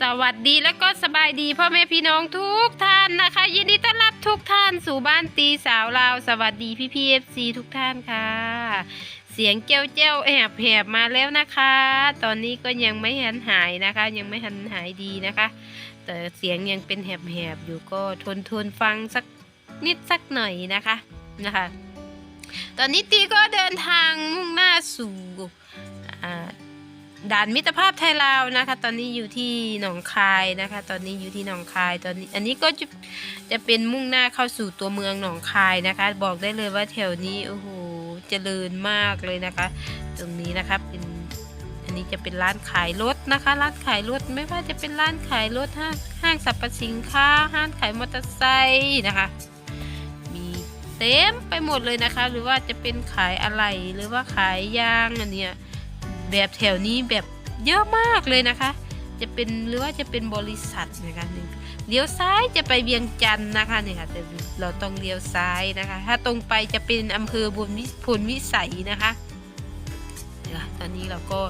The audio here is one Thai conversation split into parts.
สวัสดีและก็สบายดีพ่อแม่พี่น้องทุกท่านนะคะ ยินดีต้อนรับทุกท่านสู่บ้านตีสาวลาวสวัสดีพี่พีเอฟซีทุกท่านค่ะ เสียงเจ้าเจ้าแอบแหบมาแล้วนะคะ ตอนนี้ก็ยังไม่หันหายนะคะ ยังไม่หันหายดีนะคะ แต่เสียงยังเป็นแหบๆอยู่ก็ทนทนฟังสักนิดสักหน่อยนะคะนะคะ ตอนนี้ตีก็เดินทางมุ่งหน้าสู่ ด่านมิตรภาพไทยลาวนะคะ ตอนนี้อยู่ที่หนองคายนะคะ ตอนนี้อยู่ที่หนองคายตอนนี้ อันนี้ก็จะจะเป็นมุ่งหน้าเข้าสู่ตัวเมืองหนองคายนะคะ บอกได้เลยว่าแถวนี้โอ้โหเจริญมากเลยนะคะ ตรงนี้นะคะเป็นอันนี้จะเป็นร้านขายรถนะคะ ร้านขายรถไม่ว่าจะเป็นร้านขายรถห้างห้างสรรพสินค้าห้างขายมอเตอร์ไซค์นะคะมีเต็มไปหมดเลยนะคะ หรือว่าจะเป็นขายอะไรหรือว่าขายยางอันเนี้ย แบบแถวนี้แบบเยอะมากเลยนะคะ จะเป็นหรือว่าจะเป็นบริษัทนะคะหนึ่งเลี้ยวซ้ายจะไปเวียงจันทร์นะคะเนี่ยค่ะแต่เราต้องเลี้ยวซ้ายนะคะ ถ้าตรงไปจะเป็นอำเภอบุญวิพลวิสัยนะคะเนี่ยค่ะตอนนี้เราก็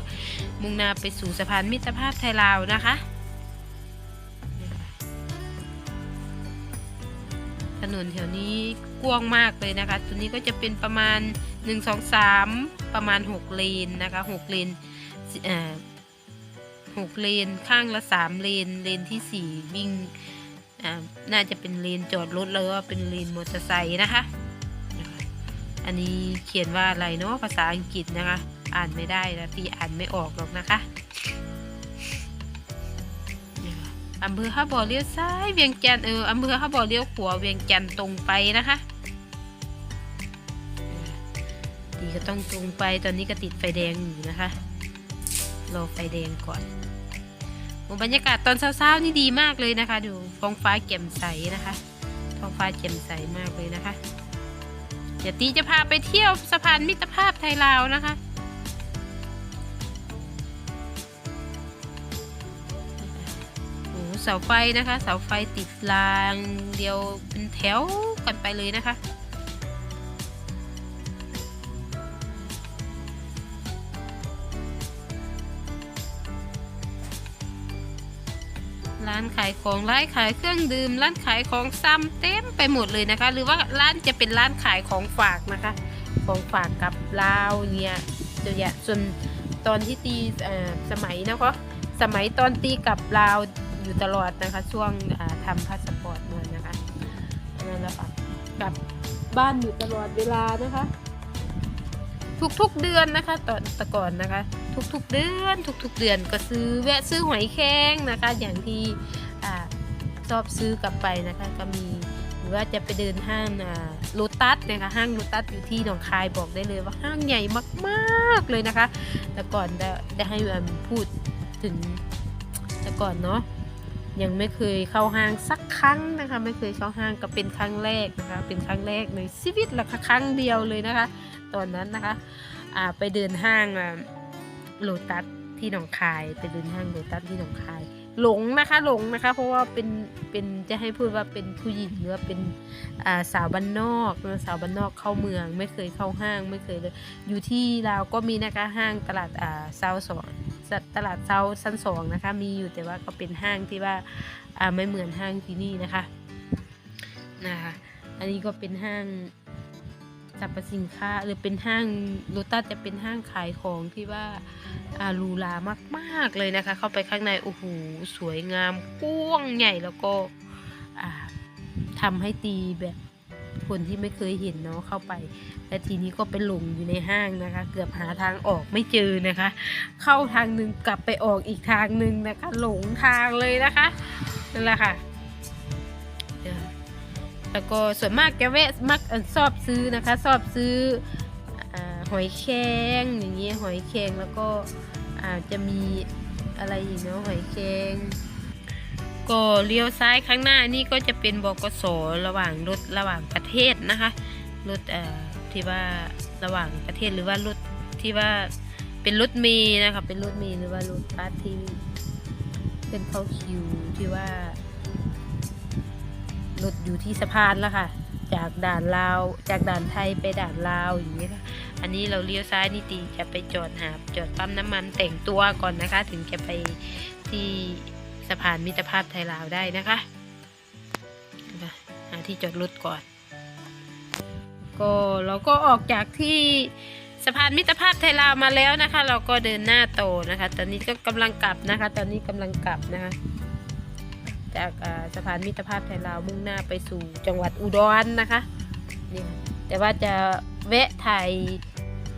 มุ่งหน้าไปสู่สะพานมิตรภาพไทยลาวนะคะถนนแถวนี้กว้างมากเลยนะคะ ตัวนี้ก็จะเป็นประมาณ หนึ่งสองสามประมาณหกเลนนะคะหกเลนหกเลนข้างละสามเลนเลนที่สี่วิ่งน่าจะเป็นเลนจอดรถแล้วว่าเป็นเลนมอเตอร์ไซค์นะคะ อันนี้เขียนว่าอะไรเนาะภาษาอังกฤษนะคะ อ่านไม่ได้นะที่อ่านไม่ออกหรอกนะคะนะคะอำเภอข้าบ่อเลี้ยวซ้ายเวียงจันทร์เอออำเภอข้าบ่อเลี้ยวขวาเวียงจันทร์ตรงไปนะคะ ก็ต้องตรงไปตอนนี้ก็ติดไฟแดงอยู่นะคะรอไฟแดงก่อนอบรรยากาศตอนเช้าๆนี่ดีมากเลยนะคะ ดูท้องฟ้าแจ่มใสนะคะท้องฟ้าแจ่มใสมากเลยนะคะ เดี๋ยวตีจะพาไปเที่ยวสะพานมิตรภาพไทยลาวนะคะโอ้เสาไฟนะคะ เสาไฟติดรางเดียวเป็นแถวกันไปเลยนะคะ ร้านขายของร้านขายเครื่องดื่ม ร้านขายของซ้ำเต็มไปหมดเลยนะคะ หรือว่าร้านจะเป็นร้านขายของฝากนะคะ ของฝากกับลาวเนี่ยเดี๋ยอย่าส่วนตอนที่ตีอ่อสมัยนะคะสมัยตอนตีกับลาวอยู่ตลอดนะคะ ช่วงอ่าทำพาสปอร์ตมานะคะนั่นแหละค่ะกลับบ้านอยู่ตลอดเวลานะคะ ทุกๆเดือนนะคะตอนแต่ก่อนนะคะ ทุกๆเดือน ทุกๆเดือนก็ซื้อแวะซื้อหอยแครงนะคะ อย่างที่ชอบซื้อกลับไปนะคะก็มีหรือว่าจะไปเดินห้างโลตัสนะคะห้างโลตัสอยู่ที่หนองคายบอกได้เลยว่าห้างใหญ่มากๆเลยนะคะ แต่ก่อนได้ได้ให้อันพูดถึงแต่ก่อนเนาะยังไม่เคยเข้าห้างสักครั้งนะคะ ไม่เคยเข้าห้างก็เป็นครั้งแรกนะคะ เป็นครั้งแรกในชีวิตละค่ะครั้งเดียวเลยนะคะ ตอนนั้นนะคะอ่าไปเดินห้างโลตัสที่หนองคาย ไปเดินห้างโลตัสที่หนองคาย หลงนะคะหลงนะคะ เพราะว่าเป็นเป็นจะให้พูดว่าเป็นผู้หญิงหรือว่าเป็นาสาวบ้านนอกเนอสาวบ้านนอกเข้าเมือง ไม่เคยเข้าห้างไม่เคยเลยอยู่ที่ลาวก็มีนะคะห้างตลาดาเซาสองตลาดเซาชั้นสองนะคะมีอยู่แต่ว่าก็เป็นห้างที่ว่าาไม่เหมือนห้างที่นี่นะคะนะคะอันนี้ก็เป็นห้าง รรพสินค้าหรือเป็นห้างโลตัสจะเป็นห้างขายของที่ว่าอารูหรามากๆเลยนะคะ เข้าไปข้างในโอ้โหสวยงามกว้างใหญ่แล้วก็อ่าทำให้ตีแบบคนที่ไม่เคยเห็นเนาะเข้าไป และทีนี้ก็ไปหลงอยู่ในห้างนะคะ เกือบหาทางออกไม่เจอนะคะ เข้าทางหนึ่งกลับไปออกอีกทางหนึ่งนะคะ หลงทางเลยนะคะนั่นแหละค่ะ แล้วก็ส่วนมากแกแวะมักเอ่อชอบซื้อนะคะชอบซื้ออหอยแครงอย่างเงี้ยหอยแครงแล้วก็อาจจะมีอะไรอีกเนาะหอยแครงก็เลี้ยวซ้ายข้างหน้านี่ก็จะเป็นบกสระหว่างรถระหว่างประเทศนะคะรถที่ว่าระหว่างประเทศหรือว่ารถที่ว่าเป็นรถเมย์นะคะเป็นรถเมย์หรือว่ารถบัสที่เป็นเข้าคิวที่ว่า รถอยู่ที่สะพานแล้วค่ะ จากด่านลาว จากด่านไทยไปด่านลาวอย่างนี้ค่ะอันนี้เราเลี้ยวซ้ายนิติจะไปจอดหาจอดปั๊มน้ำมันแต่งตัวก่อนนะคะ ถึงจะไปที่สะพานมิตรภาพไทยลาวได้นะคะหาที่จอดรถก่อน ก็เราก็ออกจากที่สะพานมิตรภาพไทยลาวมาแล้วนะคะ เราก็เดินหน้าโตนะคะ ตอนนี้ก็กำลังกลับนะคะ ตอนนี้กำลังกลับนะคะ จากสะพานมิตรภาพไทยลาวมุ่งหน้าไปสู่จังหวัดอุดรนะคะนี่แต่ว่าจะแวะถ่าย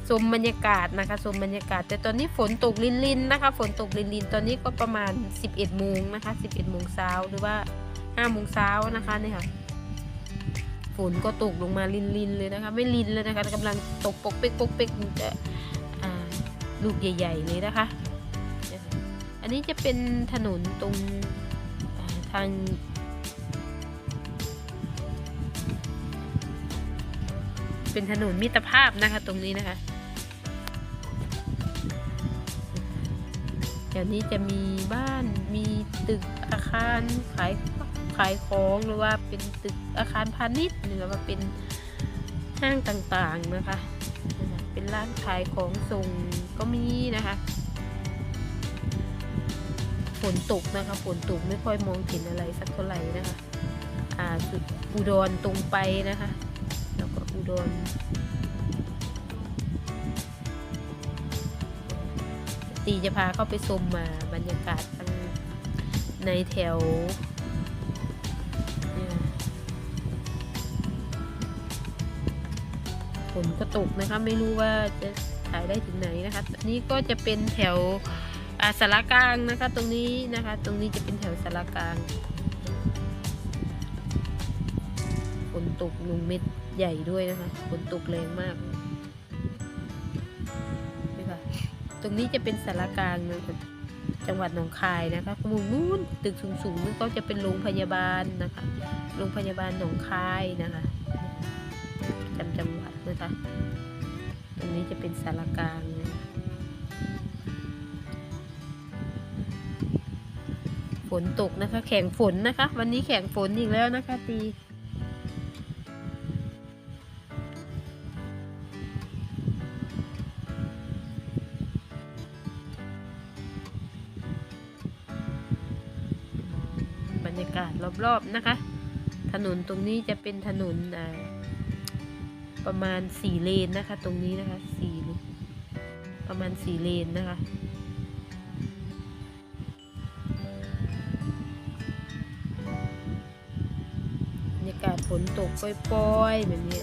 ชมบรรยากาศนะคะชมบรรยากาศ แต่ตอนนี้ฝนตกลินๆนะคะ ฝนตกลินๆตอนนี้ก็ประมาณ 11โมงนะคะ 11โมงเช้าหรือว่า5โมงเช้านะคะนี่ค่ะฝนก็ตกลงมาลินๆเลยนะคะ ไม่ลินเลยนะคะกำลังตกปกเป๊กปกเป๊กจะลูกใหญ่ ๆ เลยนะคะ อันนี้จะเป็นถนนตรง อ่าทางเป็นถนนมิตรภาพนะคะตรงนี้นะคะเดี๋ยวนี้จะมีบ้านมีตึกอาคารขายขายของหรือว่าเป็นตึกอาคารพาณิชย์หรือว่าเป็นห้างต่างๆนะคะ เป็นร้านขายของส่งก็มีนะคะ นตกนะคะฝนตกไม่ค่อยมองเห็นอะไรสักเท่าไหร่นะคะอ่าจุดอุดรตรงไปนะคะ แล้วก็อุดรตีจะพาเข้าไปชมมาบรรยากาศทางในแถวฝนก็ตกนะคะ ไม่รู้ว่าจะถ่ายได้ถึงไหนนะคะอันนี้ก็จะเป็นแถว อาสารกลางนะคะ ตรงนี้นะคะ ตรงนี้จะเป็นแถวสารกลางฝนตกลงเม็ดใหญ่ด้วยนะคะฝนตกแรงมากนี่ค่ะตรงนี้จะเป็นสารกลางนะคะจังหวัดหนองคายนะคะมุมนู้นตึกสูงๆนี่ก็จะเป็นโรงพยาบาลนะคะ โรงพยาบาลหนองคายนะคะจำจังหวัดนะคะ ตรงนี้จะเป็นสารกลางนะคะ นตกนะคะ แข่งฝนนะคะ วันนี้แข่งฝนอีกแล้วนะคะตีบรรยากาศรอบๆนะคะ ถนนตรงนี้จะเป็นถนนอ่าประมาณสี่เลนนะคะ ตรงนี้นะคะสี่ประมาณสี่เลนนะคะ นตกปล่อยๆแบบนี้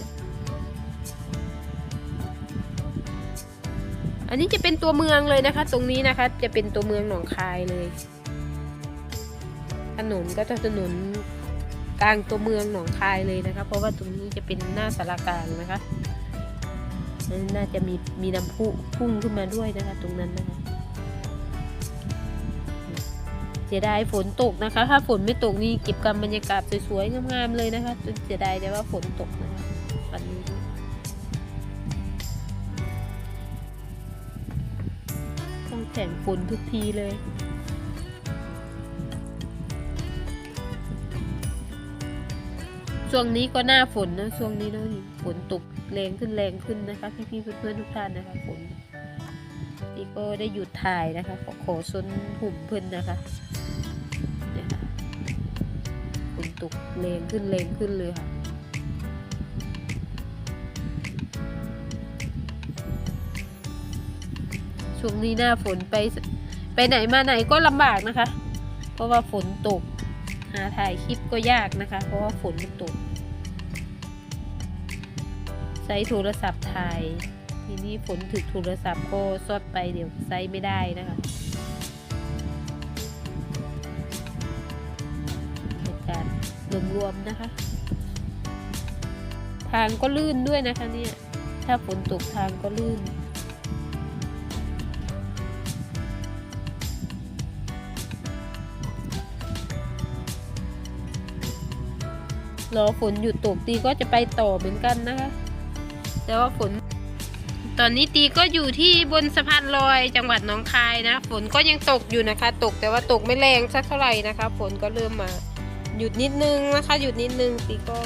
อันนี้จะเป็นตัวเมืองเลยนะคะ ตรงนี้นะคะจะเป็นตัวเมืองหนองคายเลย ถนนก็จะถนนกลางตัวเมืองหนองคายเลยนะคะ เพราะว่าตรงนี้จะเป็นหน้าสารกลางนะคะน่าจะมีมีน้ำพุพุ่งขึ้นมาด้วยนะคะ ตรงนั้นนะคะ สียดายฝนตกนะคะ ถ้าฝนไม่ตกนี่เก็บกำบรรยากาศสวยๆงามๆเลยนะคะเสียดายแต่ว่าฝนตกนะคะวันนี้ต้องแข่งฝนทุกทีเลยช่วงนี้ก็หน้าฝนนะช่วงนี้เนอะฝนตกแรงขึ้นแรงขึ้นนะคะพี่ๆเพื่อนๆทุกท่านนะคะฝนนี่ก็ได้หยุดถ่ายนะคะขอขอซนหุ่มเพื่อนนะคะ ตกแรงขึ้นแรงขึ้นเลยค่ะ ช่วงนี้หน้าฝนไปไปไหนมาไหนก็ลำบากนะคะ เพราะว่าฝนตก หาถ่ายคลิปก็ยากนะคะ เพราะว่าฝนมันตก ใช้โทรศัพท์ถ่าย ทีนี้ฝนถึกโทรศัพท์ก็ซอดไปเดี๋ยวใช้ไม่ได้นะคะ รณ์รวมๆนะคะ ทางก็ลื่นด้วยนะคะเนี่ยถ้าฝนตกทางก็ลื่น รอฝนหยุดตกตีก็จะไปต่อเหมือนกันนะคะ แต่ว่าฝน ตอนนี้ตีก็อยู่ที่บนสะพานลอยจังหวัดหนองคายนะ ฝนก็ยังตกอยู่นะคะ ตกแต่ว่าตกไม่แรงสักเท่าไหร่นะคะ ฝนก็เริ่มมา หยุดนิดนึงนะคะ หยุดนิดนึงตีก็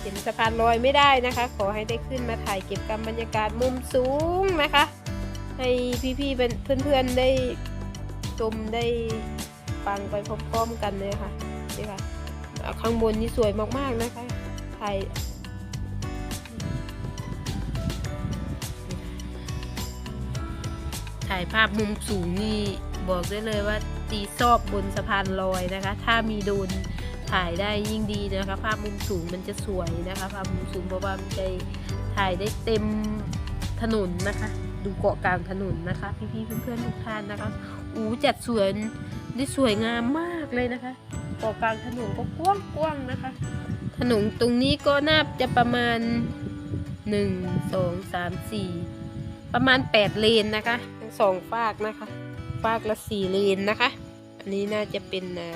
เห็นสะพานลอยไม่ได้นะคะ ขอให้ได้ขึ้นมาถ่ายเก็บกำบรรยากาศมุมสูงนะคะ ให้พี่ๆเพื่อนๆได้ชมได้ปังไปพร้อมๆกันเลยค่ะนี่ค่ะข้างบนนี่สวยมากๆนะคะ ถ่ายถ่ายภาพมุมสูงนี่บอกได้เลยว่าตีซอบบนสะพานลอยนะคะ ถ้ามีโดน ถ่ายได้ยิ่งดีนะคะ ภาพมุมสูงมันจะสวยนะคะ ภาพมุมสูงเพราะว่ามันจะถ่ายได้เต็มถนนนะคะ ดูเกาะกลางถนนนะคะ พี่ๆเพื่อนๆทุกท่านนะคะอู้จัดสวนได้สวยงามมากเลยนะคะเกาะกลางถนนก็กว้างๆนะคะ ถนนตรงนี้ก็น่าจะประมาณหนึ่งสองสามสี่ประมาณแปดเลนนะคะทั้งสองฝากนะคะ ฝากละสี่เลนนะคะ อันนี้น่าจะเป็นอ่า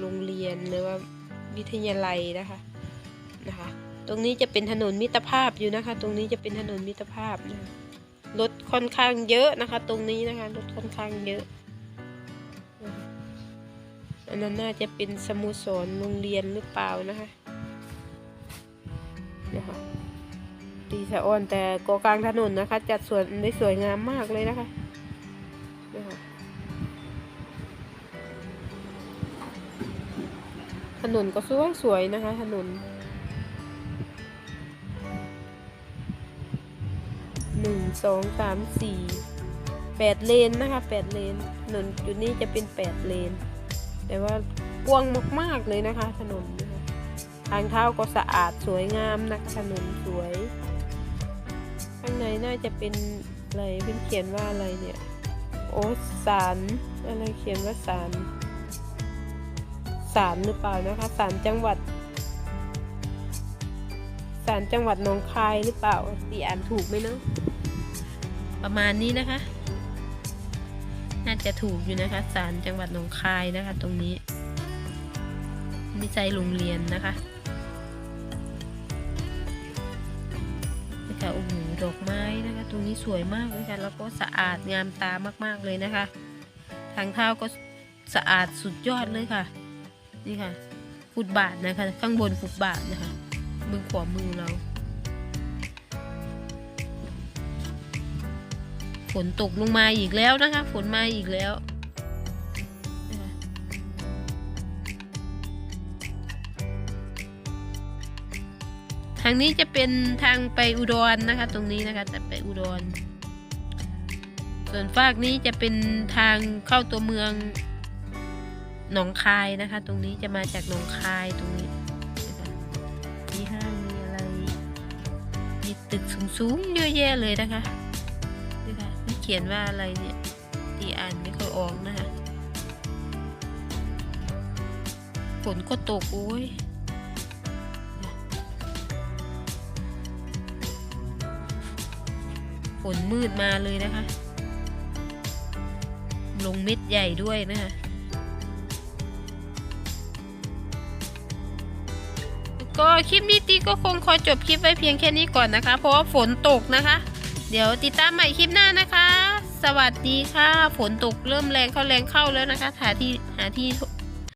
โรงเรียนหรือว่าวิทยาลัยนะคะนะคะ ตรงนี้จะเป็นถนนมิตรภาพอยู่นะคะ ตรงนี้จะเป็นถนนมิตรภาพนะรถค่อนข้างเยอะนะคะ ตรงนี้นะคะรถค่อนข้างเยอะอันนั้นน่าจะเป็นสโมุสรโรงเรียนหรือเปล่านะคะนะคะดีสะออนแต่เกอกลางถนนนะคะ จัดสวนได้สวยงามมากเลยนะคะนะคะ นนก็สวยสวยนะคะ ถนนหนึ่งสองสามสี่แปดเลนนะคะแปดเลนถนนจุดนี้จะเป็นแปดเลน แต่ว่ากว้างมากๆเลยนะคะ ถนนะะทางเท้าก็สะอาดสวยงามนะคะถนนสวย ข้างในน่าจะเป็นอะไรเป็นเขียนว่าอะไรเนี่ย โอสารอะไรเขียนว่าสาร สารหรือเปล่านะคะสารจังหวัดศาลจังหวัดหนองคายหรือเปล่าตีอ่านถูกไหมเนาะประมาณนี้นะคะ น่าจะถูกอยู่นะคะศาลจังหวัดหนองคายนะคะ ตรงนี้นี่ใจโรงเรียนนะคะนะคะโอ้โหดอกไม้นะคะ ตรงนี้สวยมากเลยค่ะแล้วก็สะอาดงามตามากๆเลยนะคะ ทางเท้าก็สะอาดสุดยอดเลยค่ะ นี่ค่ะ ฟุตบาทนะคะ ข้างบนฟุตบาทนะคะ มือขวามือเรา ฝนตกลงมาอีกแล้วนะคะ ฝนมาอีกแล้วทางนี้จะเป็นทางไปอุดรนะคะ ตรงนี้นะคะแต่ไปอุดร ส่วนฝากนี้จะเป็นทางเข้าตัวเมือง หนองคายนะคะ ตรงนี้จะมาจากหนองคายตรงนี้มีห้างมีอะไรมีตึกสูงๆเยอะแยะเลยนะคะนี่ค่ะนี่เขียนว่าอะไรเนี่ยตีอ่านไม่ค่อยออกนะคะฝนก็ตกโอ้ยฝนมืดมาเลยนะคะ ลงเม็ดใหญ่ด้วยนะคะ ก็คลิปนี้ตีก็คงขอจบคลิปไว้เพียงแค่นี้ก่อนนะคะ เพราะว่าฝนตกนะคะ เดี๋ยวติดตามใหม่คลิปหน้านะคะ สวัสดีค่ะ ฝนตกเริ่มแรงเข้าแรงเข้าแล้วนะคะหาที่หาที่